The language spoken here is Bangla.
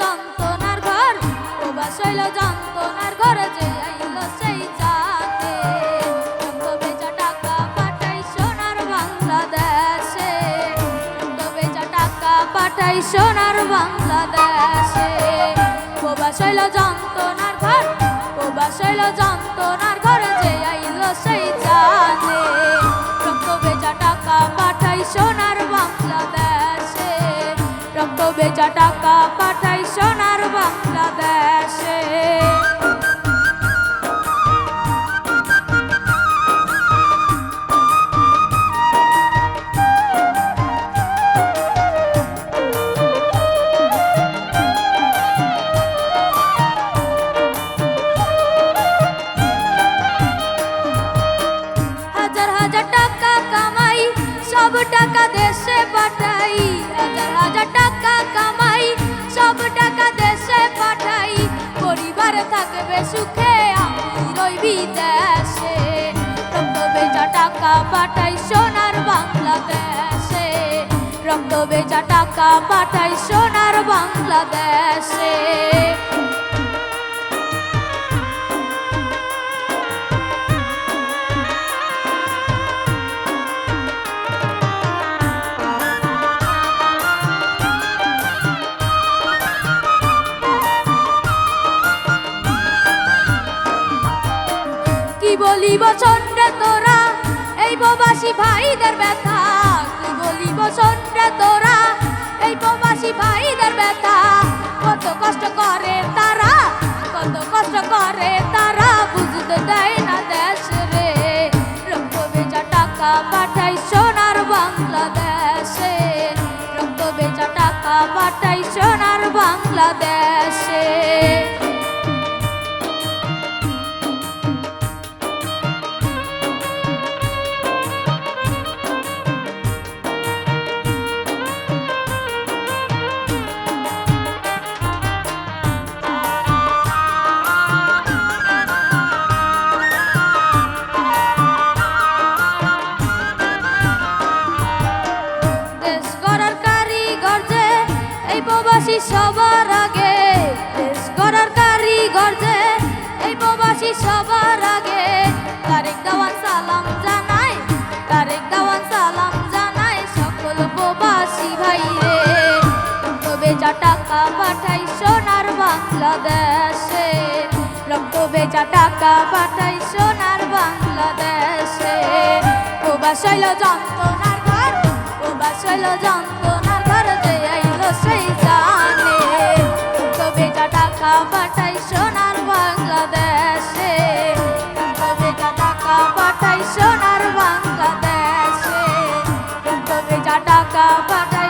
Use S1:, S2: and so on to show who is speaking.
S1: যন্ত্রণার ঘর ও বাসাইল যন্ত্রণার ঘরে, যে টাকা পাঠাই সোনার বাংলাদেশে। বেচা টাকা পাঠাই যন্ত্রণার ঘর ও শৈল যন্ত্রণার ঘরে বেচা টাকা পাঠাই সোনার বাংলাদেশে। টাকা কামাই, সব টাকা দেশে পাঠাই। পরিবার থাকবে সুখে, আমি রইবি দেশে রক্ত টাকা পাঠাই সোনার বাংলাদেশে। রক্ত বেচা টাকা পাঠাই সোনার বাংলাদেশে। কি বলিব, চন্দ্রে তোরা, এই প্রবাসী ভাইদের ব্যথা। কি বলিব, চন্দ্রে তোরা, এই প্রবাসী ভাইদের ব্যথা। কত কষ্ট করে তারা, কত কষ্ট করে তারা, বুঝতে দেয় না দেশ রে। রক্ত বেচা টাকা পাঠাই সোনার বাংলাদেশে। রক্ত বেচা টাকা পাঠাই সোনার বাংলাদেশে। প্রবাসী সবার আগে দেশ গড়ার কারিগর যে এই প্রবাসী সবার আগে। তারেক দেওয়ান সালাম জানাই, তারেক দেওয়ান সালাম জানাই সকল প্রবাসী ভাই রে রক্ত বেচা টাকা পাঠাই সোনার বাংলাদেশে। রক্ত বেচা টাকা পাঠাই সোনার বাংলাদেশে। প্রবাস হইল যন্ত্রণার ঘর, প্রবাস হইল যন্ত্রণার I'll be Apakah